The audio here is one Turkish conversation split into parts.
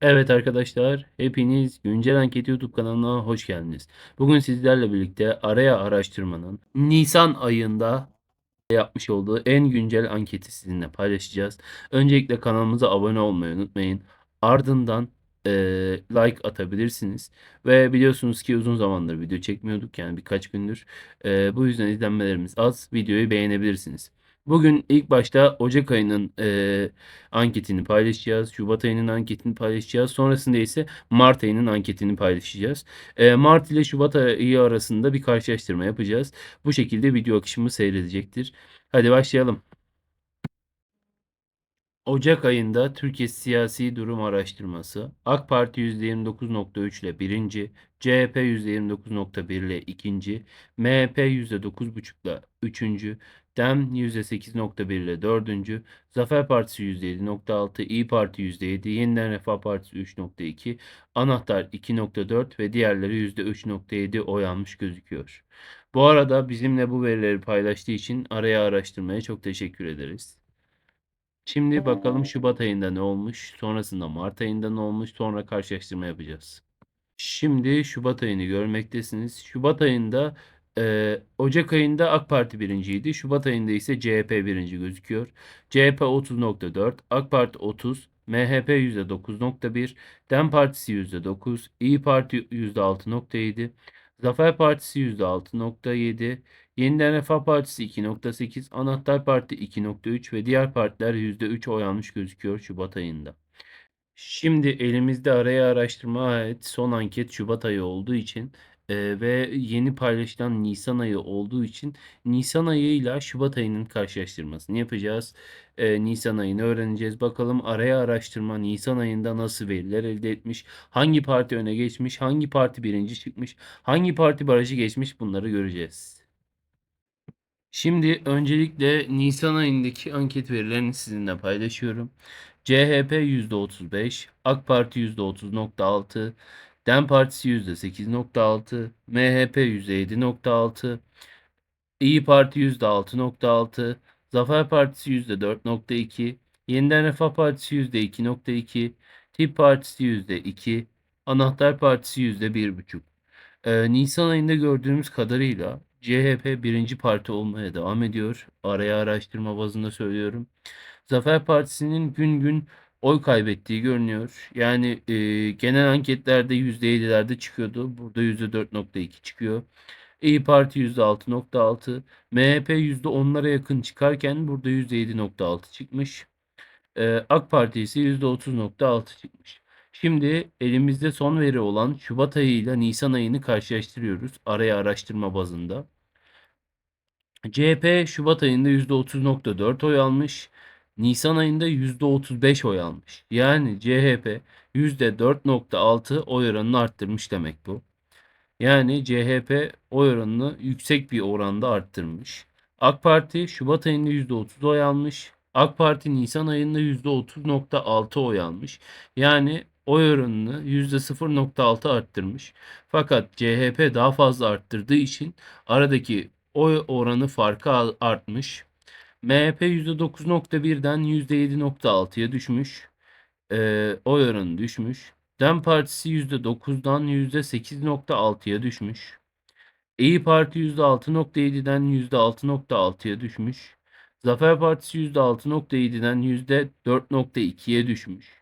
Evet arkadaşlar, hepiniz Güncel Anket YouTube kanalına hoş geldiniz. Bugün sizlerle birlikte Araya Araştırma'nın Nisan ayında yapmış olduğu en güncel anketi sizinle paylaşacağız. Öncelikle kanalımıza abone olmayı unutmayın. Ardından eee, like atabilirsiniz. Ve biliyorsunuz ki uzun zamandır video çekmiyorduk yani birkaç gündür. Eee, bu yüzden izlenmelerimiz az. Videoyu beğenebilirsiniz. Bugün ilk başta Ocak ayının eee, anketini paylaşacağız. Şubat ayının anketini paylaşacağız. Sonrasında ise Mart ayının anketini paylaşacağız. Eee, Mart ile Şubat ayı arasında bir karşılaştırma yapacağız. Bu şekilde video akışımı seyredecektir. Hadi başlayalım. Ocak ayında Türkiye siyasi durum araştırması AK Parti %29.3 ile birinci, CHP %29.1 ile ikinci, MHP %9.5 ile üçüncü, DEM %8.1 ile dördüncü, Zafer Partisi %7.6, İyi Parti %7, Yeniden Refah Partisi 3.2, Anahtar 2.4 ve diğerleri %3.7 oy almış gözüküyor. Bu arada bizimle bu verileri paylaştığı için araya araştırmaya çok teşekkür ederiz. Şimdi bakalım Şubat ayında ne olmuş, sonrasında Mart ayında ne olmuş, sonra karşılaştırma yapacağız. Şimdi Şubat ayını görmektesiniz. Şubat ayında e, Ocak ayında AK Parti birinciydi. Şubat ayında ise CHP birinci gözüküyor. CHP 30.4, AK Parti 30, MHP %9.1, DEM Partisi %9, İyi Parti %6.7, Zafer Partisi %6.7, Yeniden Refah Partisi 2.8, Anahtar Parti 2.3 ve diğer partiler %3 oy almış gözüküyor Şubat ayında. Şimdi elimizde araya araştırma ait son anket Şubat ayı olduğu için e, ve yeni paylaşılan Nisan ayı olduğu için Nisan ayıyla Şubat ayının karşılaştırmasını yapacağız. E, Nisan ayını öğreneceğiz. Bakalım araya araştırma Nisan ayında nasıl veriler elde etmiş, hangi parti öne geçmiş, hangi parti birinci çıkmış, hangi parti barajı geçmiş bunları göreceğiz. Şimdi öncelikle Nisan ayındaki anket verilerini sizinle paylaşıyorum. CHP %35, AK Parti %30.6, DEM Partisi %8.6, MHP %7.6, İyi Parti %6.6, Zafer Partisi %4.2, Yeniden Refah Partisi %2.2, Tip Partisi %2, Anahtar Partisi %1.5. Ee, Nisan ayında gördüğümüz kadarıyla CHP birinci parti olmaya devam ediyor. Araya araştırma bazında söylüyorum. Zafer Partisi'nin gün gün oy kaybettiği görünüyor. Yani e, genel anketlerde %7'lerde çıkıyordu. Burada %4.2 çıkıyor. İyi Parti %6.6, MHP %10'lara yakın çıkarken burada %7.6 çıkmış. Ee, AK Parti ise %30.6 çıkmış. Şimdi elimizde son veri olan Şubat ayı ile Nisan ayını karşılaştırıyoruz araya araştırma bazında. CHP Şubat ayında %30.4 oy almış. Nisan ayında %35 oy almış. Yani CHP %4.6 oy oranını arttırmış demek bu. Yani CHP oy oranını yüksek bir oranda arttırmış. AK Parti Şubat ayında %30 oy almış. AK Parti Nisan ayında %30.6 oy almış. Yani oy oranını %0.6 arttırmış. Fakat CHP daha fazla arttırdığı için aradaki oy oranı farkı artmış. MHP %9.1'den %7.6'ya düşmüş. Ee, oy oranı düşmüş. DEM Partisi %9'dan %8.6'ya düşmüş. İyi Parti %6.7'den %6.6'ya düşmüş. Zafer Partisi %6.7'den %4.2'ye düşmüş.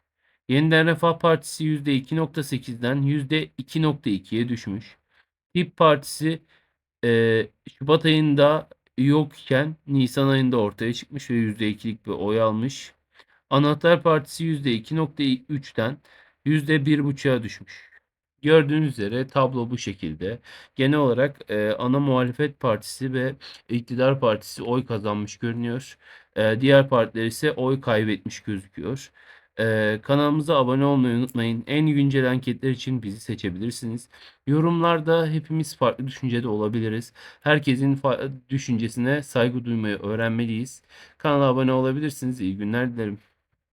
Yeniden Refah Partisi %2.8'den %2.2'ye düşmüş. Tip Partisi e, Şubat ayında yokken Nisan ayında ortaya çıkmış ve %2'lik bir oy almış. Anahtar Partisi %2.3'ten %1.5'a düşmüş. Gördüğünüz üzere tablo bu şekilde. Genel olarak e, ana muhalefet partisi ve iktidar partisi oy kazanmış görünüyor. E, diğer partiler ise oy kaybetmiş gözüküyor. E, kanalımıza abone olmayı unutmayın. En güncel anketler için bizi seçebilirsiniz. Yorumlarda hepimiz farklı düşüncede olabiliriz. Herkesin düşüncesine saygı duymayı öğrenmeliyiz. Kanala abone olabilirsiniz. İyi günler dilerim.